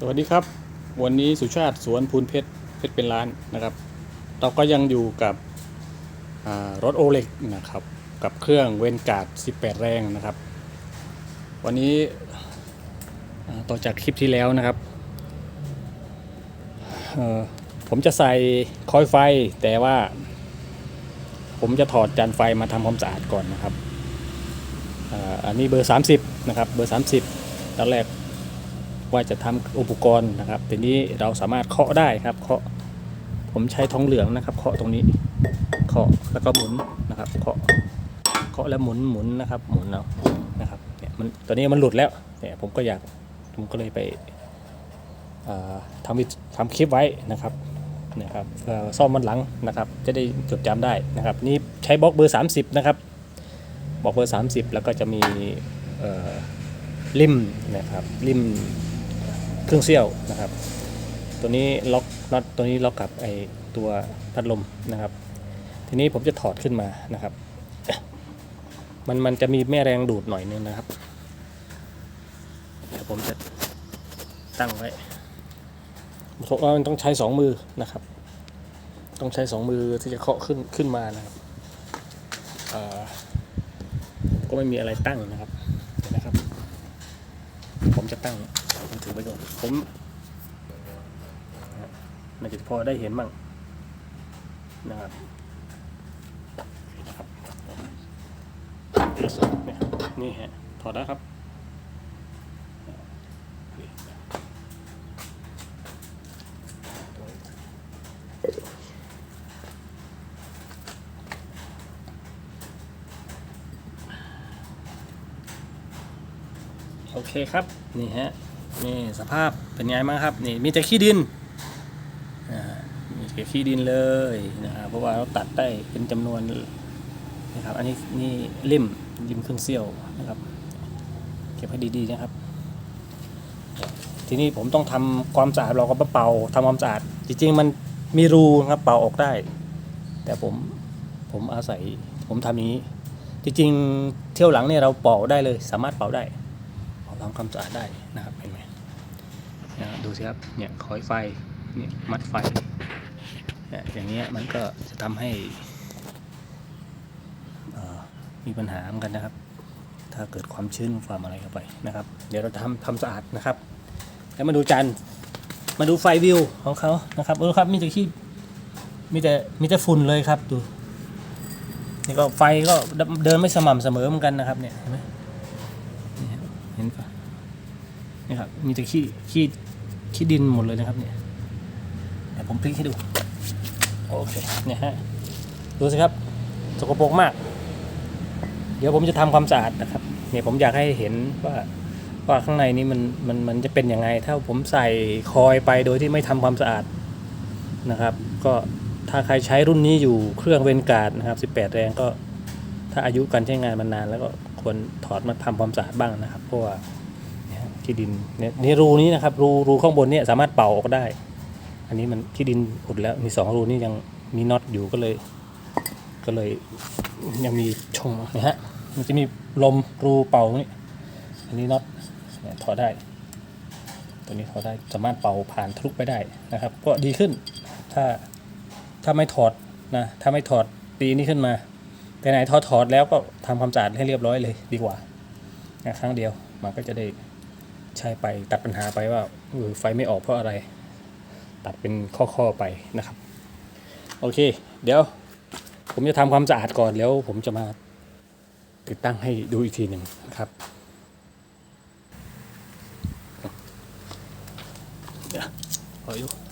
สวัสดีครับ วันนี้สุชาติสวนพูนเพชรเพชรเป็นล้านนะครับ เราก็ยังอยู่กับรถโอเล็กนะครับ กับเครื่องเวนการ์ด18 แรงนะครับ วันนี้ต่อจากคลิปที่แล้วนะครับ ผมจะใส่คอยไฟแต่ว่า ผมจะถอดจานไฟมาทำความสะอาดก่อนนะครับ อันนี้เบอร์ 30 นะครับ เบอร์ 30ตอนแรก ว่าจะทำอุปกรณ์นะครับทีนี้เราสามารถเคาะได้ครับเคาะผมใช้ทองเหลืองนะครับ เคาะตรงนี้เคาะแล้วก็หมุนนะครับเคาะเคาะแล้วหมุนหมุนนะครับ หมุนเอานะครับเนี่ยมันตอนนี้มันหลุดแล้วเนี่ยผมก็อยากผมก็เลยไปอ่าทำวิทำคลิปไว้นะครับนะครับซ่อมมันหลังนะครับ จะได้จดจำได้นะครับ นี่ใช้บล็อกเบอร์ 30 นะครับบล็อกเบอร์ 30 แล้วก็จะมีเอ่อริมนะครับริม เครื่องเสี้ยวนะครับ ตัวนี้ล็อกน็อตตัวนี้ล็อกกับไอตัวพัดลมนะครับ ทีนี้ผมจะถอดขึ้นมานะครับ มันมันจะมีแม่แรงดูดหน่อยนึงนะครับเดี๋ยวผมจะตั้งไว้ผมว่ามันต้องใช้สองมือนะครับ ต้องใช้สองมือที่จะเคาะขึ้นขึ้นมานะครับเออก็ไม่มีอะไรตั้งนะครับนะครับ ผมจะตั้ง มันถือไว้ก่อนผมนะครับมันจะพอได้เห็นบ้างนะครับนะครับเนี่ยนี่ฮะถอดได้ครับโอเคครับ นี่ฮะ นี่สภาพเป็นไงบ้างครับนี่มีแต่ขี้ดินอ่ามีแต่ขี้ดินเลยนะครับเพราะว่าเราตัดได้เป็นจำนวนนะครับอันนี้นี่ริมริมเครื่องเสี้ยวนะครับเก็บให้ดีๆนะครับ ทีนี้ผมต้องทำความสะอาดเราก็เป่าทำความสะอาดจริงๆมันมีรูนะครับเป่าออกได้ แต่ผมผมอาศัยผมทำอย่านี้ จริงๆเที่ยวหลังเนี่ยเราเป่าได้เลย สามารถเป่าได้ ทำความสะอาดได้นะครับเห็นไหมนะดูสิครับเนี่ยคอยไฟเนี่ยมัดไฟเนี่ยอย่างเงี้ยมันก็จะทำให้มีปัญหาเหมือนกันนะครับ ถ้าเกิดความชื้นความอะไรเข้าไปนะครับ เดี๋ยวเราจะทำทำสะอาดนะครับ แล้วมาดูจานมาดูไฟวิวของเขานะครับดูครับมีแต่ขี้มีแต่มีแต่ฝุ่นเลยครับดูนี่ก็ไฟก็เดินไม่สม่ำเสมอเหมือนกันนะครับเนี่ยเห็นไหมเห็นปะ นี่ครับมีแต่ขี้ขี้ขี้ดินหมดเลยนะครับเนี่ยเดี๋ยวผมพลิกให้ดูโอเคเนี่ยฮะดูสิครับสกปรกมาก เดี๋ยวผมจะทำความสะอาดนะครับเนี่ยผมอยากให้เห็นว่าว่าข้างในนี้มันมันมันจะเป็นยังไง ถ้าผมใส่คอยไปโดยที่ไม่ทำความสะอาดนะครับ ก็ถ้าใครใช้รุ่นนี้อยู่เครื่องเวนการ์ดนะครับ18 แรงก็ถ้าอายุการใช้งานมันนาน แล้วก็ควรถอดมาทำความสะอาดบ้างนะครับเพราะว่า ที่ดินเนี่ยนี่รูนี้นะครับรูรูข้างบนเนี่ยสามารถเป่าออกได้ อันนี้มันที่ดินอุดแล้วมีสองรูนี่ยังมีน็อตอยู่ก็เลย ก็เลยยังมีช่องนะฮะมันจะมีลมรูเป่านี่อันนี้น็อตเนี่ยถอดได้ตัวนี้ถอดได้สามารถเป่าผ่านทะลุไปได้นะครับ ก็ดีขึ้นถ้าถ้าไม่ถอดนะถ้าไม่ถอดตีนี้ขึ้นมา แต่ไหนถอดถอดแล้วก็ทำความสะอาดให้เรียบร้อยเลยดีกว่านะครั้งเดียวมันก็จะได้ ใช่ไปตัดปัญหาไปว่าอไฟไม่ออกเพราะอะไร ตัดเป็นข้อๆไปนะครับ โอเค เดี๋ยว ผมจะทำความสะอาดก่อนแล้วผมจะมาติดตั้งให้ดูอีกทีหนึ่งนะครับเดี๋ยวขออ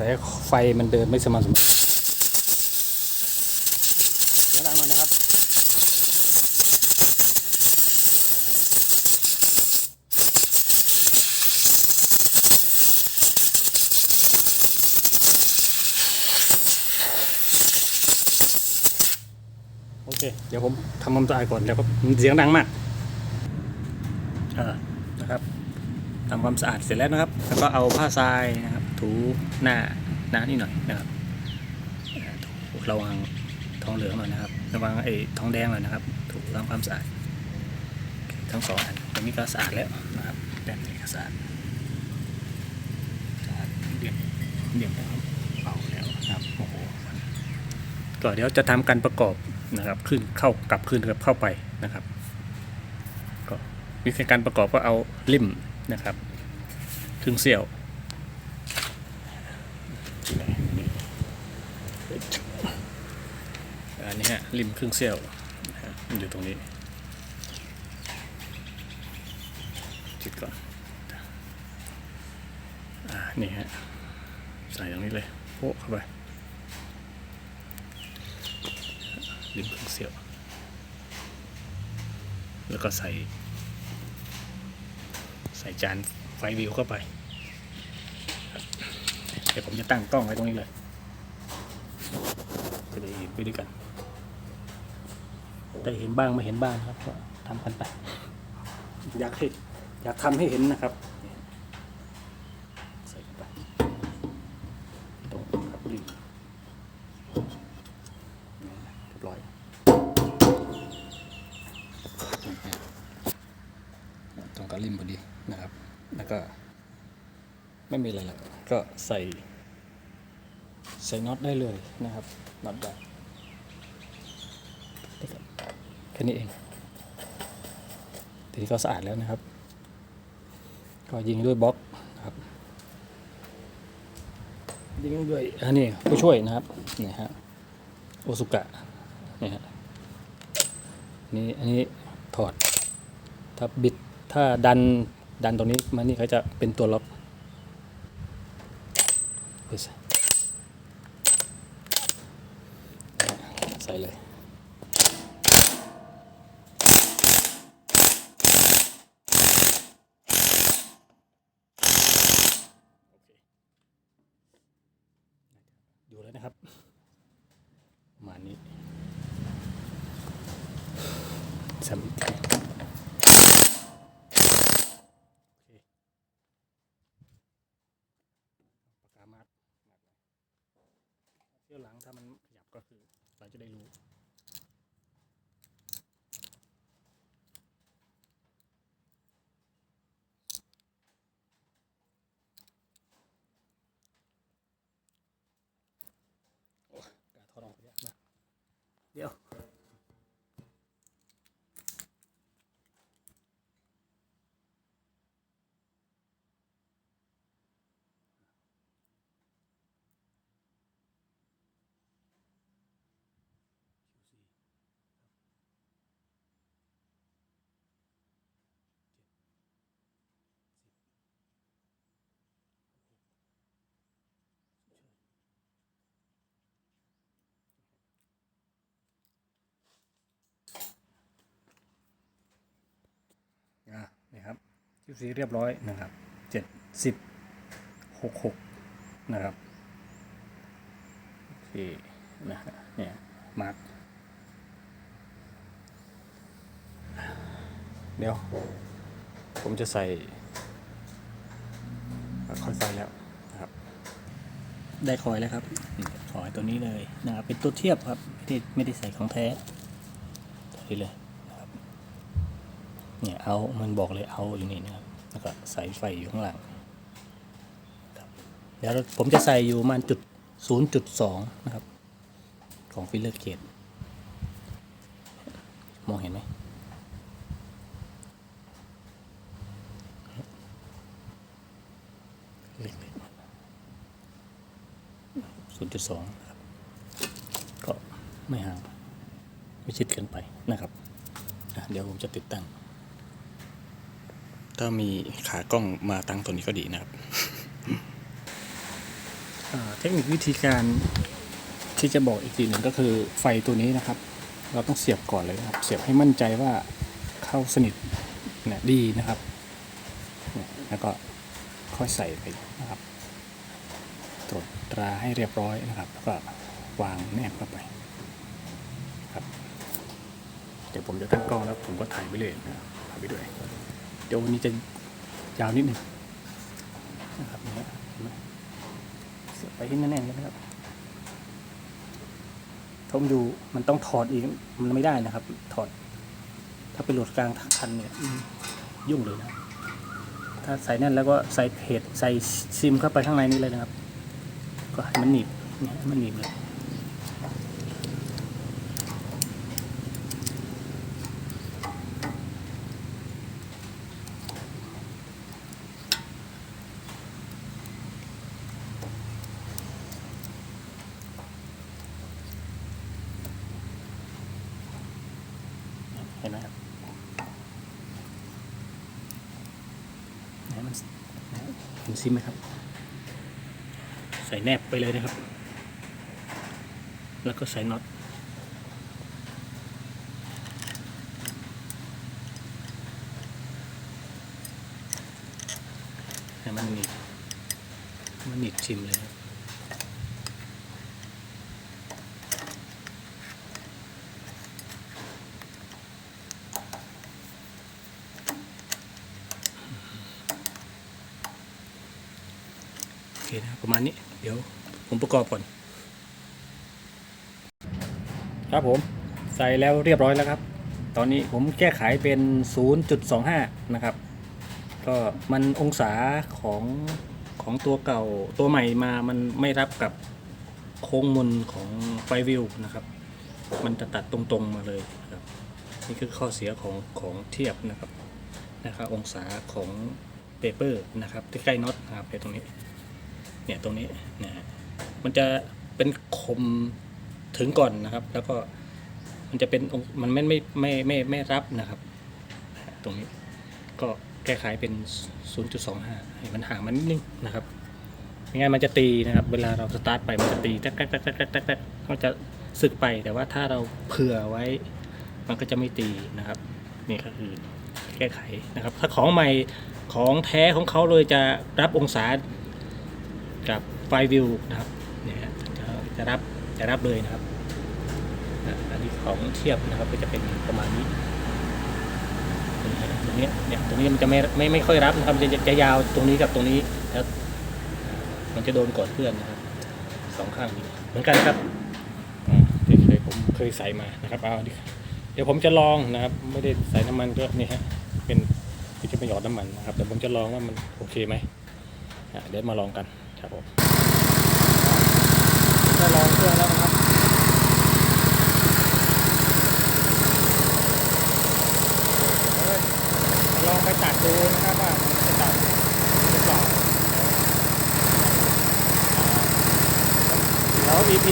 กระแสไฟมันเดินไม่สม่ำเสมอเดี๋ยวดังหน่อยนะครับ โอเค เดี๋ยวผมทำความสะอาดก่อนแล้วก็เสียงดังมากอ่านะครับทำความสะอาดเสร็จแล้วนะครับ แล้วก็เอาผ้าทรายนะครับ ถูหน้าหน้านี่หน่อยนะครับถูระวังทองเหลืองหน่อยนะครับ ระวังไอ้ทองแดงหน่อยนะครับ ถูทำความสะอาดทั้งสองอันตรงนี้ก็สะอาดแล้วนะครับแต่นี้ก็สะอาดสะอาดเดี่ยมเดี่ยมแล้วเป่าแล้วนะครับโอ้โหก็เดี๋ยวจะทำการประกอบนะครับ ขึ้นเข้ากลับขึ้นกับเข้าไปนะครับ ก็วิธีการประกอบก็เอาลิ่มนะครับครึ่งเสี้ยวอันนี้ ฮะริมครึ่งเสี้ยวนะฮะมันอยู่ตรงนี้จิดก่อนอ่านี่ฮะใส่ตรงนี้เลยโปะเข้าไปริมเครื่องเสียวแล้วก็ใส่ ใส่จานไฟวิวเข้าไปเดี๋ยวผมจะตั้งกล้องไว้ตรงนี้เลยจะได้เห็นไปด้วยกัน ได้เห็นบ้างไม่เห็นบ้างครับก็ทำกันไป อยากให้อยากทำให้เห็นนะครับใส่ไปตรงครับริมเรียบร้อยตรงกับริมพอดีนะครับ แล้วก็ ไม่มีอะไรหรอกก็ใส่ใส่น็อตได้เลยนะครับน็อตได้นี่ครับแค่นี้เองทีนี้ก็สะอาดแล้วนะครับ ก็ยิงด้วยบล็อกนะครับ ยิงด้วยอันนี้ผู้ช่วยนะครับนี่ฮะโอซุกะนี่ฮะนี่อันนี้ถอดถ้าบิดถ้าดันดันตรงนี้มานี่เขาจะเป็นตัวล็อกใส่เลยแล้วนะครับประมาณนี้สำที ปากกามัดเที่ยวหลัง ถ้ามันขยับก็คือ เราจะได้รู้ โอ้ยกาทอดออกยากมากเดี๋ยว อะนี่ครับคิวซีเรียบร้อยนะครับเจ็ดสิบหกหกนะครับโอเคนะฮะเนี่ยมาร์กเดี๋ยว ผมจะใส่ค่อยใส่แล้วนะครับ ได้คอยแล้วครับอืมคอยตัวนี้เลยนะครับเป็นตัวเทียบครับไม่ได้ไม่ได้ใส่ของแท้ตัวนี้เลย เนี่ยเอา มันบอกเลยเอาอยู่นี่นะครับ แล้วก็ใส่ไฟอยู่ข้างหลังครับเดี๋ยวผมจะใส่อยู่มันจุดศูนย์จุดสองนะครับ ของฟิลเลอร์เกตมองเห็นไหมเล็กๆศูนย์จุดสองครับ ก็ไม่ห่างไม่ชิดเกินไปนะครับ เดี๋ยวผมจะติดตั้ง ถ้ามีขากล้องมาตั้งตัวนี้ก็ดีนะครับเทคนิควิธีการที่จะบอกอีกทีหนึ่งก็คือไฟตัวนี้นะครับ เราต้องเสียบก่อนเลยนะครับ เสียบให้มั่นใจว่าเข้าสนิทเนี่ยดีนะครับ แล้วก็ค่อยใส่ไปนะครับ ตรวจตราให้เรียบร้อยนะครับ แล้วก็วางแนบเข้าไปครับ เดี๋ยวผมจะตั้งกล้องแล้วผมก็ถ่ายไปเลยนะถ่ายไปด้วย เดี๋ยววันนี้จะยาวนิดหนึ่งนะครับเนี่ยเห็นไหมเสียบไปที่แน่นๆเลยนะครับถ้าผมดูมันต้องถอดอีกมันไม่ได้นะครับ ถอด ถ้าไปโหลดกลางคันเนี่ยยุ่งเลยนะถ้าใส่แน่นแล้วก็ใส่เพจใส่ซิมเข้าไปข้างในนี้เลยนะครับ ก็ให้มันหนีบเนี่ยมันหนีบเลย เห็นไหมครับไหนมันไหน เห็นซิมไหมครับ ใส่แนบไปเลยนะครับ แล้วก็ใส่น็อตให้มันหนีบมันหนีบซิมเลยครับ โอเคนะครับ ประมาณนี้ เดี๋ยวผมประกอบก่อน ครับผมใส่แล้วเรียบร้อยแล้วครับ ตอนนี้ผมแก้ไขเป็น 0.25 นะครับ ก็มันองศาของของตัวเก่าตัวใหม่มามันไม่รับกับโค้งมนของไฟวิวนะครับ มันจะตัดตรงๆมาเลยนะครับ นี่คือข้อเสียของของเทียบนะครับนะครับ องศาของเปเปอร์นะครับ ที่ใกล้น็อตนะครับในตรงนี้ เนี่ยตรงนี้นะมันจะเป็นคมถึงก่อนนะครับ แล้วก็มันจะเป็นองมันไม่ไม่ไม่ไม่ไม่รับนะครับ ตรงนี้ก็แก้ไขเป็น 0.25ให้มันห่างมันนิดนึงนะครับไม่งั้นมันจะตีนะครับ เวลาเราสตาร์ทไปมันจะตีแต๊กแต๊กแต๊กแต๊กแต๊กแต๊กแต๊กก็จะสึกไปแต่ว่าถ้าเราเผื่อไว้ มันก็จะไม่ตีนะครับนี่ก็คือแก้ไขนะครับ ถ้าของใหม่ของแท้ของเขาเลยจะรับองศา กับไฟวิวนะครับเนี่ยฮะจะจะรับจะรับเลยนะครับอันนี้ของเทียบนะครับก็จะเป็นประมาณนี้ตรงนี้เนี่ยตรงนี้มันจะไม่ไม่ไม่ค่อยรับนะครับจะจะยาวตรงนี้กับตรงนี้แล้วมันจะโดนก่อนเพื่อนนะครับสองข้างนี้เหมือนกันครับอ่าที่เคยผมเคยใส่มานะครับเอาดิเดี๋ยวผมจะลองนะครับ ไม่ได้ใส่น้ำมันก็นี่ฮะเป็นที่จะไม่หยอดน้ำมันนะครับแต่ผมจะลองว่ามันโอเคไหมเดี๋ยวมาลองกัน ครับผมได้ลองเครื่องแล้วนะครับลองไปตัดดูนะครับว่ามันจะตัดหรือเปล่าเดี๋ยว EP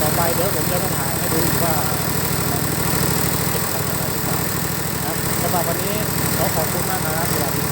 ต่อไปเดี๋ยวผมจะมาถ่ายให้ดูอีกว่ามันเป็นอะไรหรือเปล่าครับสำหรับวันนี้ขอขอบคุณมากครับสวัสดี